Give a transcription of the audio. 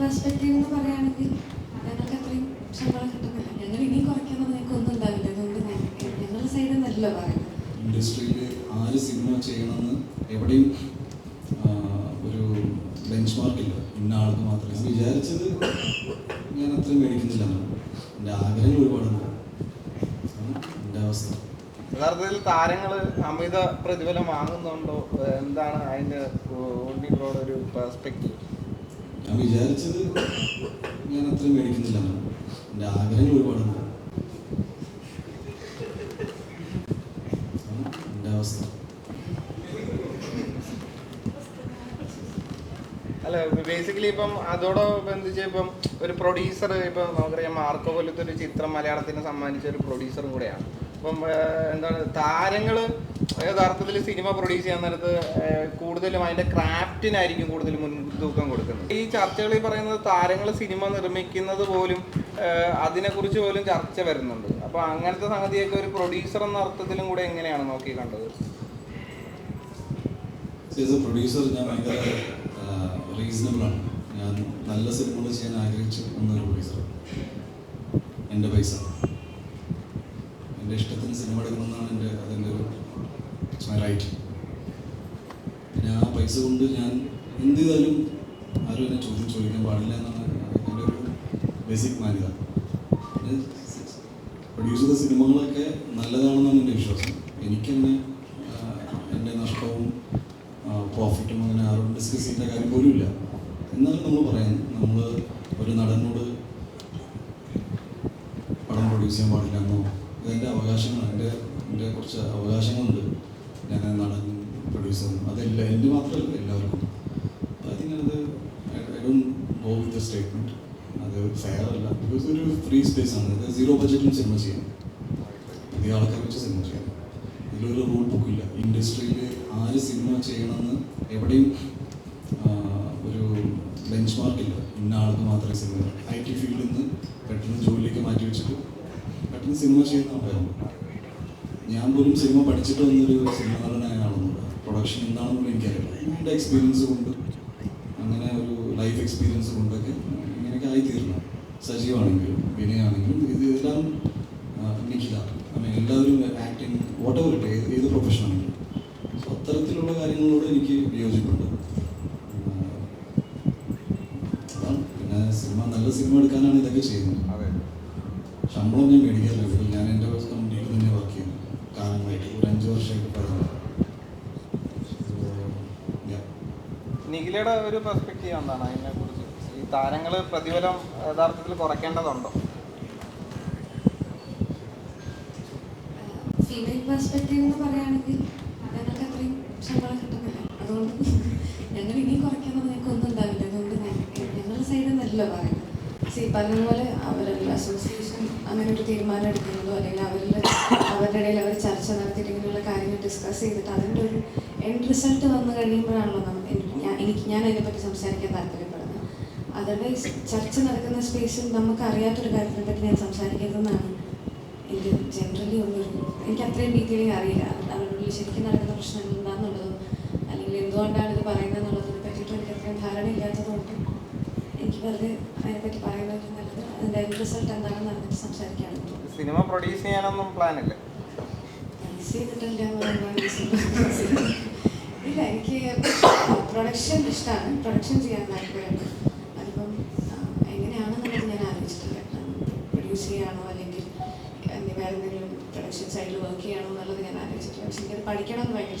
Perspective എന്ന് പറയുകയാണെങ്കിൽ ഞങ്ങൾക്ക് അത്രയും ശമ്പളം കിട്ടുന്നില്ല. ഞങ്ങൾ ഇനി കുറയ്ക്കുന്നത് ഞങ്ങൾക്ക് ഒന്നും ഉണ്ടാവില്ല. അതുകൊണ്ട് ഞങ്ങളുടെ സൈഡിൽ നല്ല പറയുന്നത്. ഇൻഡസ്ട്രിയിൽ ആര് സിനിമ ചെയ്യണമെന്ന് എവിടെയും ഒരു ബെഞ്ച് മാർക്കില്ല ഇന്ന ആൾക്ക് മാത്രമേ. വിചാരിച്ചത് ഞാൻ അത്രയും മേടിക്കുന്നില്ല. എന്റെ ആഗ്രഹങ്ങൾ ഒരുപാടുണ്ട്. എന്റെ അവസ്ഥ. യഥാർത്ഥത്തിൽ താരങ്ങൾ അമിത പ്രതിഫലം വാങ്ങുന്നുണ്ടോ? എന്താണ് അതിന്റെ ഉണ്ണിബ്രോയുടെ ഒരു പെർസ്പെക്റ്റീവ് വിചാരിച്ചത് ഞാൻ അത്രയും മേടിക്കുന്നില്ല എന്റെ ആഗ്രഹങ്ങൾ ഒരുപാടുണ്ട് അതാണ് എന്റെ അവസ്ഥ. അല്ല ബേസിക്കലി ഇപ്പം അതോടെ ബന്ധിച്ച് ഇപ്പം ഒരു പ്രൊഡ്യൂസർ ഇപ്പം നമുക്കറിയാം മാർക്കോ പോലത്തെ ഒരു ചിത്രം മലയാളത്തിന് സമ്മാനിച്ച ഒരു പ്രൊഡ്യൂസറും കൂടെയാണ്. അപ്പം എന്താണ് താരങ്ങൾ യഥാർത്ഥത്തിൽ സിനിമ പ്രൊഡ്യൂസ് ചെയ്യാൻ നേരത്ത് കൂടുതലും അതിന്റെ ക്രാഫ്റ്റിനായിരിക്കും കൂടുതൽ മുൻതൂക്കം കൊടുക്കുന്നത്. ഈ ചർച്ചകളിൽ പറയുന്നത് താരങ്ങൾ സിനിമ നിർമ്മിക്കുന്നത് പോലും അതിനെക്കുറിച്ച് പോലും ചർച്ച വരുന്നുണ്ട്. അപ്പോൾ അങ്ങനത്തെ സംഗതിയൊക്കെ ഒരു പ്രൊഡ്യൂസർ എന്ന അർത്ഥത്തിലും കൂടെ എങ്ങനെയാണ് നോക്കി കണ്ടത്? പ്രൊഡ്യൂസർ ഞാൻ ഭയങ്കര റീസണബിൾ ആണ്. ഞാൻ നല്ല സിനിമകൾ ചെയ്യാൻ ആഗ്രഹിച്ച ഒന്നൊരു പ്രൊഡ്യൂസർ എന്റെ പൈസ. എന്റെ ഇഷ്ടത്തിന് സിനിമ എടുക്കണമെന്നാണ് എന്റെ അതിന്റെ ഒരു റൈറ്റ് പിന്നെ ആ പൈസ കൊണ്ട് ഞാൻ എന്ത് ചെയ്താലും ആരും എന്നെ ചോദ്യം ചോദിക്കാൻ പാടില്ല എന്നാണ് എന്റെ ഒരു ബേസിക് മാന്യത. പ്രൊഡ്യൂസ് ചെയ്ത സിനിമകളൊക്കെ നല്ലതാണെന്നാണ് എന്റെ വിശ്വാസം. എനിക്കെന്നെ എന്റെ നഷ്ടവും പ്രോഫിറ്റും അങ്ങനെ ആരോടും ഡിസ്കസ് ചെയ്യേണ്ട കാര്യം പോലും ഇല്ല എന്നാലും നമ്മൾ പറയാൻ നമ്മൾ ഒരു നടനോട് പടം പ്രൊഡ്യൂസ് ചെയ്യാൻ പാടില്ല എന്നോ ഇതെന്റെ അവകാശങ്ങളാണ് എന്റെ എന്റെ കുറച്ച് അവകാശങ്ങളുണ്ട്. ഞാൻ നടൻ പ്രൊഡ്യൂസറും അതല്ല എന്റെ മാത്രമല്ല എല്ലാവർക്കും. അതിനത് I don't go with the statement അത് ഫെയർ അല്ല. ബിക്കോസ് ഒരു ഫ്രീ സ്പേസ് ആണ്. അത് സീറോ ബഡ്ജറ്റിൽ സിനിമ ചെയ്യാം. പുതിയ ആൾക്കാരെ വെച്ച് സിനിമ ചെയ്യാം. ഇതിലൊരു റൂൾ ബുക്ക് ഇല്ല. ഇൻഡസ്ട്രിയിൽ ആര് സിനിമ ചെയ്യണമെന്ന് എവിടെയും ഒരു ബെഞ്ച് മാർക്കില്ല ഇന്ന ആൾക്ക് മാത്രമേ സിനിമ ഐ ടി ഫീൽഡിൽ നിന്ന് പെട്ടെന്ന് ജോലിയൊക്കെ മാറ്റി വെച്ചിട്ട് പെട്ടെന്ന് സിനിമ ചെയ്യുന്ന ആൾക്കാരുണ്ട് ഞാൻ പോലും സിനിമ പഠിച്ചിട്ട് വന്നൊരു സിനിമ നടനായ ആളൊന്നുമില്ല പ്രൊഡക്ഷൻ എന്താണെന്നുള്ള എനിക്കറിയില്ല. എന്റെ എക്സ്പീരിയൻസ് കൊണ്ട് അങ്ങനെ ഒരു ലൈഫ് എക്സ്പീരിയൻസ് കൊണ്ടൊക്കെ ഇങ്ങനെയൊക്കെ ആയിത്തീരണം സജീവാണെങ്കിലും വിനയാണെങ്കിലും ഇത് ഇതെല്ലാം നിഖില എല്ലാവരും ആക്ടിങ് വാട്ട് എവർ ഇട്ട് ഏത് ഏത് പ്രൊഫഷൻ ആണെങ്കിലും സോ അത്തരത്തിലുള്ള കാര്യങ്ങളോട് എനിക്ക് വിയോജിപ്പുണ്ട്. പിന്നെ സിനിമ നല്ല സിനിമ എടുക്കാനാണ് ഇതൊക്കെ ചെയ്യുന്നത്. ശമ്പളം ഞാൻ മേടിക്കാറില്ല ഇവിടെ ഞാൻ എന്റെ കമ്പനിയിൽ തന്നെ വർക്ക് ചെയ്യുന്നു കാലങ്ങളായിട്ട്. ഒരു അഞ്ച് വർഷമായിട്ട് പറഞ്ഞു നിഖിലയുടെ ഒരു പെർസ്പെക്റ്റീവ് എന്താണ് അതിനെ കുറിച്ച്? ഈ താരങ്ങൾ പ്രതിഫലം യഥാർത്ഥത്തിൽ കുറയ്ക്കേണ്ടതുണ്ടോ? ഫീമെയിൽ പെർസ്പെക്റ്റീവ് എന്ന് പറയുകയാണെങ്കിൽ ഞങ്ങൾക്ക് അത്രയും ശമ്പളം കിട്ടുന്നില്ല. അതുകൊണ്ട് ഞങ്ങൾ ഇനി കുറയ്ക്കുന്നത് ഞങ്ങൾക്ക് ഒന്നും ഉണ്ടാവില്ല. അതുകൊണ്ട് ഞാൻ- ഞങ്ങളുടെ സൈഡിൽ നിന്നല്ലോ പറയുന്നത്. സി പറഞ്ഞതുപോലെ അവരല്ല. അസോസിയേഷൻ അങ്ങനെ ഒരു തീരുമാനം എടുക്കുന്നതോ അല്ലെങ്കിൽ അവരിൽ അവരുടെ ഇടയിൽ അവർ ചർച്ച നടത്തിയിട്ട് ഇങ്ങനെയുള്ള കാര്യങ്ങൾ ഡിസ്കസ് ചെയ്തിട്ട് അതിന്റെ ഒരു എൻഡ് റിസൾട്ട് വന്നു കഴിയുമ്പോഴാണല്ലോ നമുക്ക് എനിക്ക് ഞാൻ എനിക്ക് ഞാൻ അതിനെപ്പറ്റി സംസാരിക്കാൻ താല്പര്യപ്പെടുന്നത്. അതർവൈസ് ചർച്ച നടക്കുന്ന സ്പേസിൽ നമുക്ക് അറിയാത്തൊരു കാര്യത്തിനെ പറ്റി ഞാൻ സംസാരിക്കരുതെന്നാണ് എനിക്ക് ജനറലി ഒന്നൊരു എനിക്ക് അത്രയും ഡീറ്റെയിലിംഗ് അറിയില്ല. അവരുടെ ശരിക്കും നടക്കുന്ന പ്രശ്നങ്ങൾ എന്താണെന്നുള്ളതും അല്ലെങ്കിൽ എന്തുകൊണ്ടാണ് ഇത് പറയുന്നത് എന്നുള്ളതിനെ പറ്റിയിട്ട് എനിക്ക് അത്രയും ധാരണ ഇല്ലാത്തതുകൊണ്ട് എനിക്ക് വെറുതെ അതിനെപ്പറ്റി പറയുന്നത് റിസൾട്ട് എന്താണെന്ന് അറിഞ്ഞിട്ട് സംസാരിക്കുകയാണ് സിനിമ പ്രൊഡ്യൂസ് ചെയ്യാനൊന്നും പ്ലാൻ ഇല്ല ഇല്ല എനിക്ക് പ്രൊഡക്ഷൻ ഇഷ്ടമാണ് പ്രൊഡക്ഷൻ ചെയ്യാൻ താല്പര്യമുണ്ട്. അതിപ്പം എങ്ങനെയാണെന്നുള്ളത് ഞാൻ ആലോചിച്ചിട്ടില്ല. പ്രൊഡ്യൂസ് ചെയ്യാണോ അല്ലെങ്കിൽ വേറെ എന്തെങ്കിലും പ്രൊഡക്ഷൻ സൈഡിൽ വർക്ക് ചെയ്യണോ എന്നുള്ളത് ഞാൻ ആലോചിച്ചിട്ടില്ല. പക്ഷെ എനിക്കത് പഠിക്കണം എന്ന് ഭയങ്കര